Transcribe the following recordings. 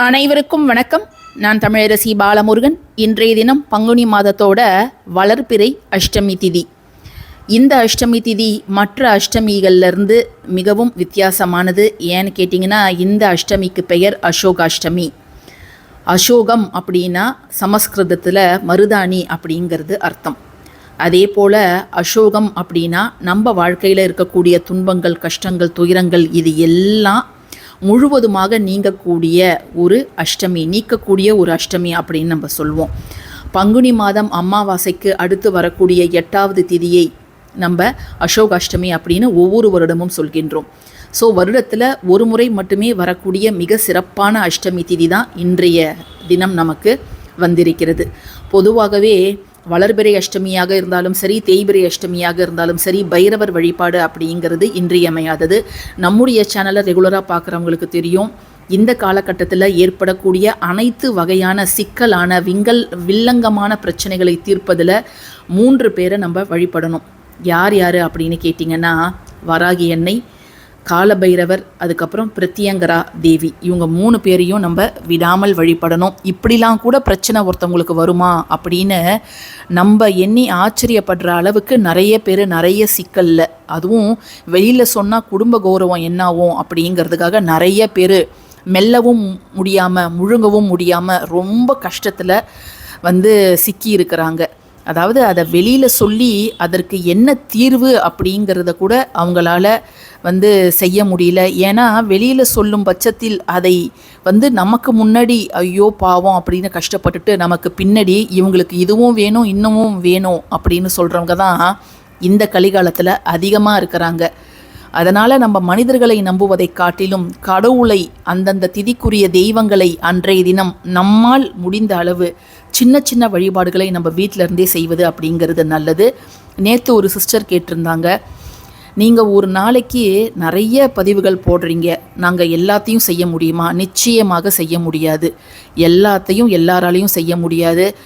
அனைவருக்கும் வணக்கம். நான் தமிழரசி பாலமுருகன். இன்றைய தினம் பங்குனி மாதத்தோட வளர்பிறை அஷ்டமி திதி. இந்த அஷ்டமி திதி மற்ற அஷ்டமிகள்லேருந்து மிகவும் வித்தியாசமானது. ஏன்னு கேட்டிங்கன்னா இந்த அஷ்டமிக்கு பெயர் அசோகாஷ்டமி. அசோகம் அப்படின்னா சமஸ்கிருதத்தில் மருதாணி அப்படிங்கிறது அர்த்தம். அதே போல் அசோகம் அப்படின்னா நம்ம வாழ்க்கையில் இருக்கக்கூடிய துன்பங்கள் கஷ்டங்கள் துயரங்கள் இது எல்லாம் முழுவதுமாக நீங்கக்கூடிய ஒரு அஷ்டமி நீக்கக்கூடிய ஒரு அஷ்டமி அப்படின்னு நம்ம சொல்வோம். பங்குனி மாதம் அமாவாசைக்கு அடுத்து வரக்கூடிய எட்டாவது திதியை நம்ம அசோக அஷ்டமி அப்படின்னு ஒவ்வொரு வருடமும் சொல்கின்றோம். ஸோ வருடத்தில் ஒரு முறை மட்டுமே வரக்கூடிய மிக சிறப்பான அஷ்டமி திதி தான் இன்றைய தினம் நமக்கு வந்திருக்கிறது. பொதுவாகவே வளர்பிறை அஷ்டமியாக இருந்தாலும் சரி தேய்பிறை அஷ்டமியாக இருந்தாலும் சரி பைரவர் வழிபாடு அப்படிங்கிறது இன்றியமையாதது. நம்முடைய சேனலை ரெகுலராக பார்க்குறவங்களுக்கு தெரியும். இந்த காலகட்டத்தில் ஏற்படக்கூடிய அனைத்து வகையான சிக்கலான விங்கல் வில்லங்கமான பிரச்சனைகளை தீர்ப்பதில் மூன்று பேரை நம்ம வழிபடணும். யார் யார் அப்படின்னு கேட்டிங்கன்னா வராகி எண்ணெய் காலபைரவர் அதுக்கப்புறம் பிரத்யங்கரா தேவி. இவங்க மூணு பேரையும் நம்ம விடாமல் வழிபடணும். இப்படிலாம் கூட பிரச்சனை ஒருத்தவங்களுக்கு வருமா அப்படின்னு நம்ம எண்ணி ஆச்சரியப்படுற அளவுக்கு நிறைய பேர் நிறைய சிக்கல்ல. அதுவும் வெளியில் சொன்னால் குடும்ப கௌரவம் என்னாகும் அப்படிங்கிறதுக்காக நிறைய பேர் மெல்லவும் முடியாமல் முழுங்கவும் முடியாமல் ரொம்ப கஷ்டத்தில் வந்து சிக்கி இருக்கிறாங்க. அதாவது அதை வெளியில் சொல்லி அதற்கு என்ன தீர்வு அப்படிங்கிறத கூட அவங்களால வந்து செய்ய முடியல. ஏன்னா வெளியில் சொல்லும் பட்சத்தில் அதை வந்து நமக்கு முன்னாடி ஐயோ பாவம் அப்படின்னு கஷ்டப்பட்டுட்டு நமக்கு பின்னாடி இவங்களுக்கு இதுவும் வேணும் இன்னமும் வேணும் அப்படின்னு சொல்கிறவங்க தான் இந்த கலிகாலத்தில் அதிகமாக இருக்கிறாங்க. அதனால் நம்ம மனிதர்களை நம்புவதை காட்டிலும் கடவுளை அந்தந்த திதிக்குரிய தெய்வங்களை அன்றைய தினம் நம்மால் முடிந்த அளவு சின்ன சின்ன வழிபாடுகளை நம்ம வீட்டிலருந்தே செய்வது அப்படிங்கிறது நல்லது. நேற்று ஒரு சிஸ்டர் கேட்டிருந்தாங்க. நீங்கள் ஒரு நாளைக்கு நிறைய பதிவுகள் போடுறீங்க. நாங்கள் எல்லாத்தையும் செய்ய முடியுமா? நிச்சயமாக செய்ய முடியாது. எல்லாத்தையும் எல்லாராலையும் செய்ய முடியாது.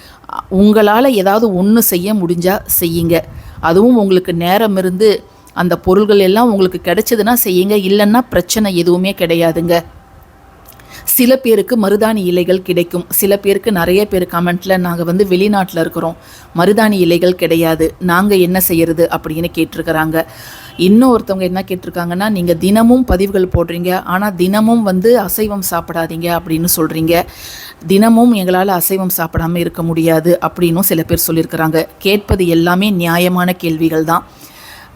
உங்களால் ஏதாவது ஒன்று செய்ய முடிஞ்சால் செய்யுங்க. அதுவும் உங்களுக்கு நேரம் இருந்து அந்த பொருள்கள் எல்லாம் உங்களுக்கு கிடைச்சதுன்னா செய்யுங்க. இல்லைன்னா பிரச்சனை எதுவுமே கிடையாதுங்க. சில பேருக்கு மருதாணி இலைகள் கிடைக்கும். சில பேருக்கு நிறைய பேர் கமெண்ட்டில் நாங்கள் வந்து வெளிநாட்டில் இருக்கிறோம். மருதாணி இலைகள் கிடையாது. நாங்கள் என்ன செய்யறது அப்படின்னு கேட்டிருக்கிறாங்க. இன்னும் ஒருத்தவங்க என்ன கேட்டிருக்காங்கன்னா நீங்கள் தினமும் பதிவுகள் போடுறீங்க. ஆனால் தினமும் வந்து அசைவம் சாப்பிடாதீங்க அப்படின்னு சொல்கிறீங்க தினமும் எங்களால் அசைவம் சாப்பிடாம இருக்க முடியாது அப்படின்னும் சில பேர் சொல்லியிருக்கிறாங்க. கேட்பது எல்லாமே நியாயமான கேள்விகள் தான்.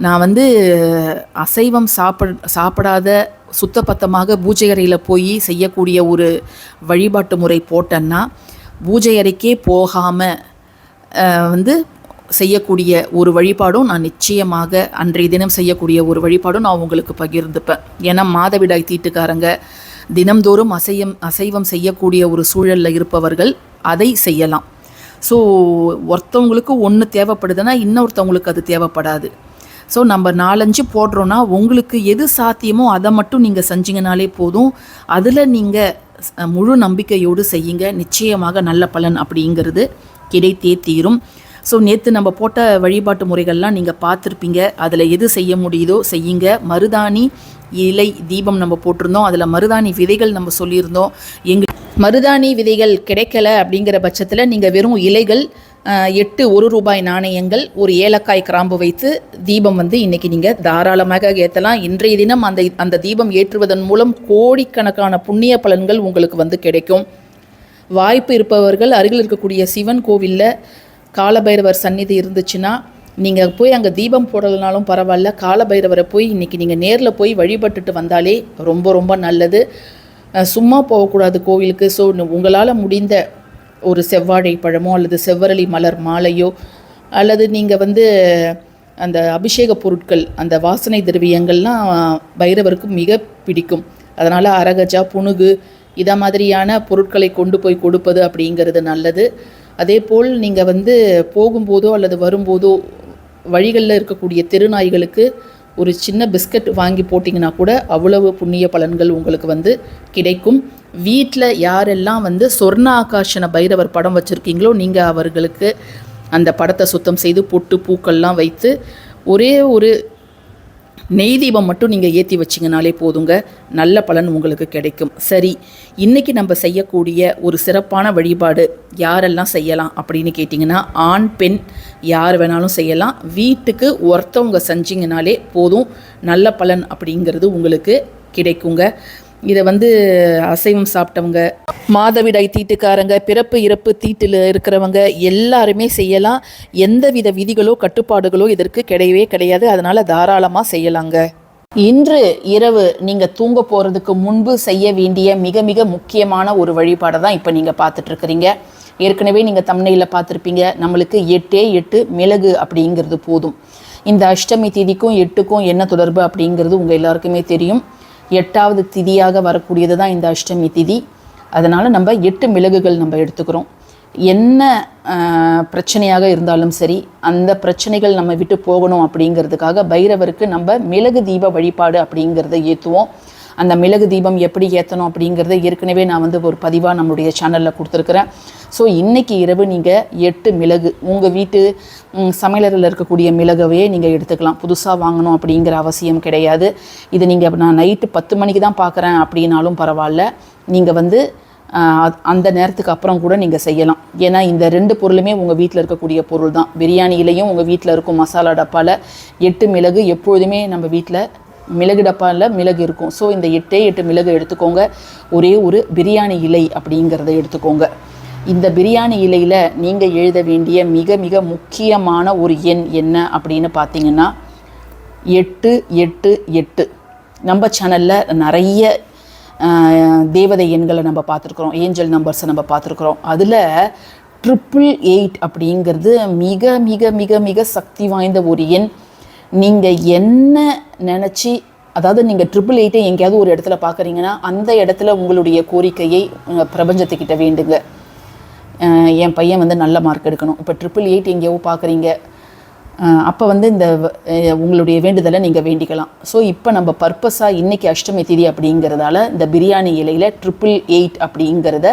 நான் வந்து அசைவம் சாப்பிட சாப்பிடாத சுத்தபத்தமாக பூஜை அறையில் போய் செய்யக்கூடிய ஒரு வழிபாட்டு முறை போட்டேன்னா பூஜை அறைக்கே போகாமல் வந்து செய்யக்கூடிய ஒரு வழிபாடும் நான் நிச்சயமாக அன்றைய தினம் செய்யக்கூடிய ஒரு வழிபாடும் நான் உங்களுக்கு பகிர்ந்துப்பேன். ஏன்னா மாதவிடாய் தீட்டுக்காரங்க தினம்தோறும் அசையம் அசைவம் செய்யக்கூடிய ஒரு சூழலில் இருப்பவர்கள் அதை செய்யலாம். ஸோ ஒருத்தவங்களுக்கு ஒன்று தேவைப்படுதுன்னா இன்னொருத்தவங்களுக்கு அது தேவைப்படாது. ஸோ நம்ம நாலஞ்சு போடுறோன்னா உங்களுக்கு எது சாத்தியமோ அதை மட்டும் நீங்கள் செஞ்சிங்கனாலே போதும். அதில் நீங்கள் முழு நம்பிக்கையோடு செய்யுங்க. நிச்சயமாக நல்ல பலன் அப்படிங்கிறது கிடைத்தே தீரும். ஸோ நேற்று நம்ம போட்ட வழிபாட்டு முறைகள்லாம் நீங்கள் பார்த்துருப்பீங்க. அதில் எது செய்ய முடியுதோ செய்யுங்க. மருதாணி இலை தீபம் நம்ம போட்டிருந்தோம். அதில் மருதாணி விதைகள் நம்ம சொல்லியிருந்தோம். எங்கள் மருதாணி விதைகள் கிடைக்கல அப்படிங்கிற பட்சத்தில் நீங்கள் வெறும் இலைகள் எட்டு ஒரு ரூபாய் நாணயங்கள் ஒரு ஏலக்காய் கிராம்பு வைத்து தீபம் வந்து இன்றைக்கி நீங்கள் தாராளமாக ஏற்றலாம் இன்றைய தினம் அந்த அந்த தீபம் ஏற்றுவதன் மூலம் கோடிக்கணக்கான புண்ணிய பலன்கள் உங்களுக்கு வந்து கிடைக்கும். வாய்ப்பு இருப்பவர்கள் அருகில் இருக்கக்கூடிய சிவன் கோவிலில் காலபைரவர் சந்நிதி இருந்துச்சுன்னா நீங்கள் போய் அங்கே தீபம் போடலைனாலும் பரவாயில்ல காலபைரவரை போய் இன்றைக்கி நீங்கள் நேரில் போய் வழிபட்டுட்டு வந்தாலே ரொம்ப ரொம்ப நல்லது. சும்மா போகக்கூடாது கோவிலுக்கு. ஸோ உங்களால் முடிந்த ஒரு செவ்வாழை பழமோ அல்லது செவ்வரளி மலர் மாலையோ அல்லது நீங்கள் வந்து அந்த அபிஷேக பொருட்கள் அந்த வாசனை திரவியங்கள்லாம் பைரவருக்கு மிக பிடிக்கும். அதனால் அரகஜா புணுகு இதை மாதிரியான பொருட்களை கொண்டு போய் கொடுப்பது அப்படிங்கிறது நல்லது. அதே போல் நீங்கள் வந்து போகும்போதோ அல்லது வரும்போதோ வழிகளில் இருக்கக்கூடிய தெருநாய்களுக்கு ஒரு சின்ன பிஸ்கட் வாங்கி போட்டிங்கன்னா கூட அவ்வளவு புண்ணிய பலன்கள் உங்களுக்கு வந்து கிடைக்கும். வீட்டில் யாரெல்லாம் வந்து சொர்ண ஆகாஷன பைரவர் படம் வச்சுருக்கீங்களோ நீங்கள் அவர்களுக்கு அந்த படத்தை சுத்தம் செய்து பொட்டு பூக்கள்லாம் வைத்து ஒரே ஒரு நெய் தீபம் மட்டும் நீங்கள் ஏற்றி வச்சிங்கனாலே போதுங்க. நல்ல பலன் உங்களுக்கு கிடைக்கும். சரி இன்றைக்கி நம்ம செய்யக்கூடிய ஒரு சிறப்பான வழிபாடு யாரெல்லாம் செய்யலாம் அப்படின்னு கேட்டிங்கன்னா ஆண் பெண் யார் வேணாலும் செய்யலாம். வீட்டுக்கு ஒருத்தவங்க செஞ்சிங்கனாலே போதும். நல்ல பலன் அப்படிங்கிறது உங்களுக்கு கிடைக்குங்க. இதை வந்து அசைவம் சாப்பிட்டவங்க மாதவிடாய் தீட்டுக்காரங்க பிறப்பு இறப்பு தீட்டில் இருக்கிறவங்க எல்லாருமே செய்யலாம். எந்தவித விதிகளோ கட்டுப்பாடுகளோ இதற்கு கிடையவே கிடையாது. அதனால் தாராளமாக செய்யலாங்க. இன்று இரவு நீங்கள் தூங்க போகிறதுக்கு முன்பு செய்ய வேண்டிய மிக மிக முக்கியமான ஒரு வழிபாடை தான் இப்போ நீங்கள் பார்த்துட்ருக்குறீங்க ஏற்கனவே நீங்கள் தமிழையில் பார்த்துருப்பீங்க. நம்மளுக்கு எட்டே எட்டு மிளகு அப்படிங்கிறது போதும். இந்த அஷ்டமி திதிக்கும் எட்டுக்கும் என்ன தொடர்பு அப்படிங்கிறது உங்கள் எல்லாருக்குமே தெரியும். எட்டாவது திதியாக வரக்கூடியது தான் இந்த அஷ்டமி திதி. அதனால் நம்ம எட்டு மிளகுகள் நம்ம எடுத்துக்கிறோம். என்ன பிரச்சனையாக இருந்தாலும் சரி அந்த பிரச்சனைகள் நம்ம விட்டு போகணும் அப்படிங்கிறதுக்காக பைரவருக்கு நம்ம மிளகு தீப வழிபாடு அப்படிங்கிறத ஏற்றுவோம் அந்த மிளகு தீபம் எப்படி ஏற்றணும் அப்படிங்கிறத ஏற்கனவே நான் வந்து ஒரு பதிவாக நம்மளுடைய சேனலில் கொடுத்துருக்குறேன். ஸோ இன்றைக்கி இரவு நீங்கள் எட்டு மிளகு உங்கள் வீட்டு சமையலறையில் இருக்கக்கூடிய மிளகவே நீங்கள் எடுத்துக்கலாம். புதுசாக வாங்கணும் அப்படிங்கிற அவசியம் கிடையாது. இது நீங்கள் நான் நைட்டு பத்து மணிக்கு தான் பார்க்குறேன் அப்படின்னாலும் பரவாயில்ல. நீங்கள் வந்து அந்த நேரத்துக்கு அப்புறம் கூட நீங்கள் செய்யலாம். ஏன்னா இந்த ரெண்டு பொருளுமே உங்கள் வீட்டில் இருக்கக்கூடிய பொருள் தான் பிரியாணியிலையும் உங்கள் வீட்டில் இருக்கும் மசாலா டப்பாவில் எட்டு மிளகு எப்பொழுதுமே நம்ம வீட்டில் மிளகு டப்பாவில் மிளகு இருக்கும். ஸோ இந்த எட்டே எட்டு மிளகு எடுத்துக்கோங்க. ஒரே ஒரு பிரியாணி இலை அப்படிங்கிறத எடுத்துக்கோங்க. இந்த பிரியாணி இலையில் நீங்கள் எழுத வேண்டிய மிக மிக முக்கியமான ஒரு எண் என்ன அப்படின்னு பார்த்தீங்கன்னா எட்டு எட்டு எட்டு. நம்ம சேனலில் நிறைய தேவதை எண்களை நம்ம பார்த்துருக்குறோம். ஏஞ்சல் நம்பர்ஸை நம்ம பார்த்துருக்குறோம். அதில் ட்ரிபிள் எயிட் அப்படிங்கிறது மிக மிக மிக மிக சக்தி வாய்ந்த ஒரு எண். நீங்கள் என்ன நினச்சி அதாவது நீங்கள் ட்ரிபிள் எயிட்டை எங்கேயாவது ஒரு இடத்துல பார்க்குறீங்கன்னா அந்த இடத்துல உங்களுடைய கோரிக்கையை பிரபஞ்சத்துக்கிட்ட வேண்டுங்க. என் பையன் வந்து நல்ல மார்க் எடுக்கணும். இப்போ ட்ரிபிள் எயிட் எங்கேயோ பார்க்குறீங்க. அப்போ வந்து இந்த உங்களுடைய வேண்டுதலை நீங்கள் வேண்டிக்கலாம். ஸோ இப்போ நம்ம பர்பஸாக இன்றைக்கி அஷ்டமி திதி அப்படிங்கிறதால இந்த பிரியாணி இலையில் ட்ரிபிள் எயிட் அப்படிங்கிறத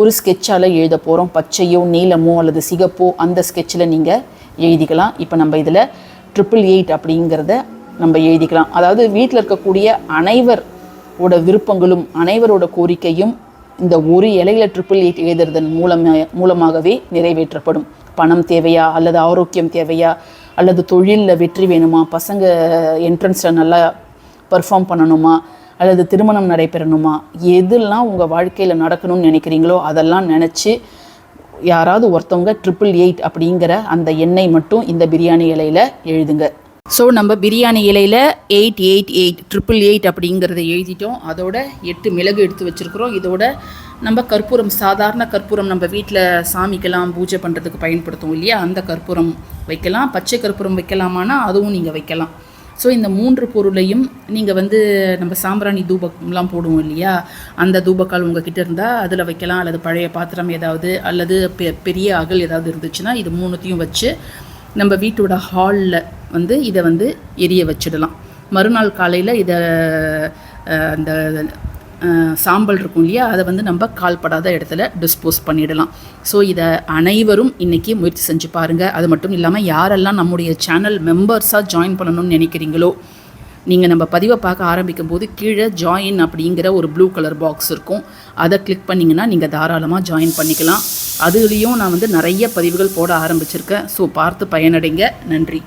ஒரு ஸ்கெட்சால் எழுத போகிறோம் பச்சையோ நீலமோ அல்லது சிகப்போ அந்த ஸ்கெட்சில் நீங்கள் எழுதிக்கலாம். இப்போ நம்ம இதில் ட்ரிபிள் எயிட் அப்படிங்கிறத நம்ம எழுதிக்கலாம். அதாவது வீட்டில் இருக்கக்கூடிய அனைவரோட விருப்பங்களும் அனைவரோட கோரிக்கையும் இந்த ஒரு இலையில ட்ரிபிள் எயிட் எழுதுறதன் மூலமாக மூலமாகவே நிறைவேற்றப்படும். பணம் தேவையா அல்லது ஆரோக்கியம் தேவையா அல்லது தொழிலில் வெற்றி வேணுமா பசங்க என்ட்ரன்ஸில் நல்லா பர்ஃபார்ம் பண்ணணுமா அல்லது திருமணம் நடைபெறணுமா எதெல்லாம் உங்கள் வாழ்க்கையில் நடக்கணும்னு நினைக்கிறீங்களோ அதெல்லாம் நினச்சி யாராவது ஒருத்தவங்க ட்ரிபிள் எயிட் அப்படிங்கிற அந்த எண்ணெய் மட்டும் இந்த பிரியாணி இலையில் எழுதுங்க. ஸோ நம்ம பிரியாணி இலையில் eight eight eight triple eight அப்படிங்கிறத எழுதிட்டோம். அதோட எட்டு மிளகு எடுத்து வச்சுருக்குறோம். இதோட நம்ம கற்பூரம் சாதாரண கற்பூரம் நம்ம வீட்டில் சாமிக்கெல்லாம் பூஜை பண்ணுறதுக்கு பயன்படுத்துவோம் இல்லையா? அந்த கற்பூரம் வைக்கலாம். பச்சை கற்பூரம் வைக்கலாமானா அதுவும் நீங்கள் வைக்கலாம். ஸோ இந்த மூன்று பொருளையும் நீங்கள் வந்து நம்ம சாம்பிராணி தூபம்லாம் போடுவோம் இல்லையா? அந்த தூபக்கால் உங்ககிட்ட இருந்தால் அதில் வைக்கலாம். அல்லது பழைய பாத்திரம் ஏதாவது அல்லது பெ பெரிய அகல் ஏதாவது இருந்துச்சுன்னா இது மூணுத்தையும் வச்சு நம்ம வீட்டோட ஹாலில் வந்து இதை வந்து எரிய வச்சிடலாம். மறுநாள் காலையில் இதை அந்த சாம்பல் இருக்கும் இல்லையா? அதை வந்து நம்ம கால்படாத இடத்துல டிஸ்போஸ் பண்ணிடலாம். ஸோ இதை அனைவரும் இன்றைக்கி முயற்சி செஞ்சு பாருங்கள் அது மட்டும் இல்லாமல் யாரெல்லாம் நம்முடைய சேனல் மெம்பர்ஸாக ஜாயின் பண்ணணும்னு நினைக்கிறீங்களோ நீங்கள் நம்ம பதிவை பார்க்க ஆரம்பிக்கும் போது கீழே ஜாயின் அப்படிங்கிற ஒரு ப்ளூ கலர் பாக்ஸ் இருக்கும். அதை கிளிக் பண்ணிங்கன்னா நீங்கள் தாராளமாக ஜாயின் பண்ணிக்கலாம். அதுலேயும் நான் வந்து நிறைய பதிவுகள் போட ஆரம்பிச்சிருக்கேன். ஸோ பார்த்து பயனடைங்க. நன்றி.